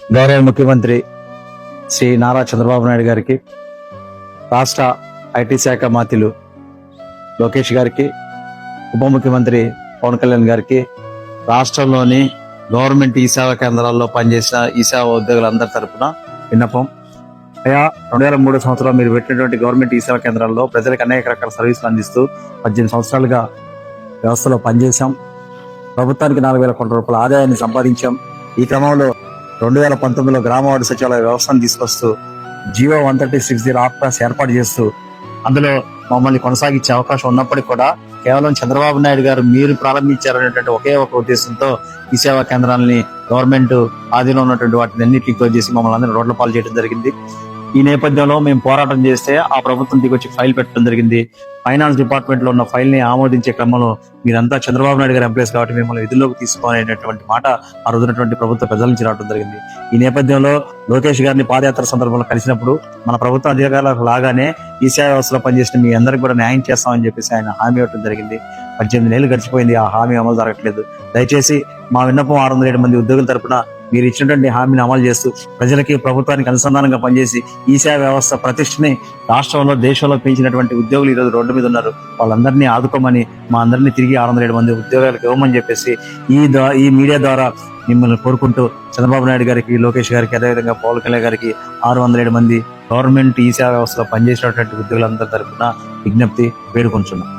గౌరవ ముఖ్యమంత్రి శ్రీ నారా చంద్రబాబు నాయుడు గారికి రాష్ట్ర ఐటీ శాఖ మాతిలు లోకేష్ గారికి ఉప ముఖ్యమంత్రి పవన్ కళ్యాణ్ గారికి రాష్ట్రంలోని గవర్నమెంట్ ఈ సేవా కేంద్రాల్లో పనిచేసిన ఈ సేవా ఉద్యోగులందరి తరఫున విన్నపం. అయా రెండు వేల మూడు సంవత్సరాలు మీరు పెట్టినటువంటి గవర్నమెంట్ ఈ సేవా కేంద్రాల్లో ప్రజలకు అనేక రకాల సర్వీసులు అందిస్తూ పద్దెనిమిది సంవత్సరాలుగా వ్యవస్థలో పనిచేశాం. ప్రభుత్వానికి నాలుగు వేల కోట్ల రూపాయల ఆదాయాన్ని సంపాదించాం. ఈ క్రమంలో రెండు వేల పంతొమ్మిదిలో గ్రామవాడి సచివాలయ వ్యవస్థను తీసుకొస్తూ GO one thirty six zero ఆప్టాస్ ఏర్పాటు చేస్తూ అందులో మమ్మల్ని కొనసాగించే అవకాశం ఉన్నప్పటికీ కూడా కేవలం చంద్రబాబు నాయుడు గారు మీరు ప్రారంభించారనేటువంటి ఒకే ఒక ఉద్దేశంతో ఈ సేవా కేంద్రాలని గవర్నమెంట్ ఆధీనంలో ఉన్నటువంటి వాటిని అన్నింటినీ క్లోజ్ చేసి మమ్మల్ని అందరినీ రోడ్ల పాలు చేయడం జరిగింది. ఈ నేపథ్యంలో మేము పోరాటం చేస్తే ఆ ప్రభుత్వం దిగొచ్చి ఫైల్ పెట్టడం జరిగింది. ఫైనాన్స్ డిపార్ట్మెంట్లో ఉన్న ఫైల్ని ఆమోదించే క్రమంలో మీరంతా చంద్రబాబు నాయుడు గారి ఎంప్లాయీస్ కాబట్టి మిమ్మల్ని విధుల్లోకి తీసుకోవాలనేటువంటి మాట ఆ రోజునటువంటి ప్రభుత్వ ప్రజల నుంచి రావడం జరిగింది. ఈ నేపథ్యంలో లోకేష్ గారిని పాదయాత్ర సందర్భంలో కలిసినప్పుడు మన ప్రభుత్వ అధికారులకు లాగానే ఈ సేవా వ్యవస్థలో పనిచేసిన మీ అందరికి కూడా న్యాయం చేస్తామని చెప్పేసి ఆయన హామీ ఇవ్వడం జరిగింది. పద్దెనిమిది నెలలు గడిచిపోయింది. ఆ హామీ అమలు జరగట్లేదు. దయచేసి మా విన్నపం ఆరు వందల ఏడు మంది ఉద్యోగుల తరపున మీరు ఇచ్చినటువంటి హామీని అమలు చేస్తూ ప్రజలకి ప్రభుత్వానికి అనుసంధానంగా పనిచేసి ఈ సేవ వ్యవస్థ ప్రతిష్టని రాష్ట్రంలో దేశంలో పెంచినటువంటి ఉద్యోగులు ఈరోజు రోడ్డు మీద ఉన్నారు. వాళ్ళందరినీ ఆదుకోమని మా అందరినీ తిరిగి ఆరు వందల ఏడు మంది ఉద్యోగాలకు ఇవ్వమని చెప్పేసి ఈ ఈ మీడియా ద్వారా మిమ్మల్ని కోరుకుంటూ చంద్రబాబు నాయుడు గారికి లోకేష్ గారికి అదేవిధంగా పవన్ కళ్యాణ్ గారికి ఆరు వందల ఏడు మంది గవర్నమెంట్ ఈ సేవ వ్యవస్థలో పనిచేసినటువంటి ఉద్యోగులందరి తరపున విజ్ఞప్తి వేడుకుంటున్నాం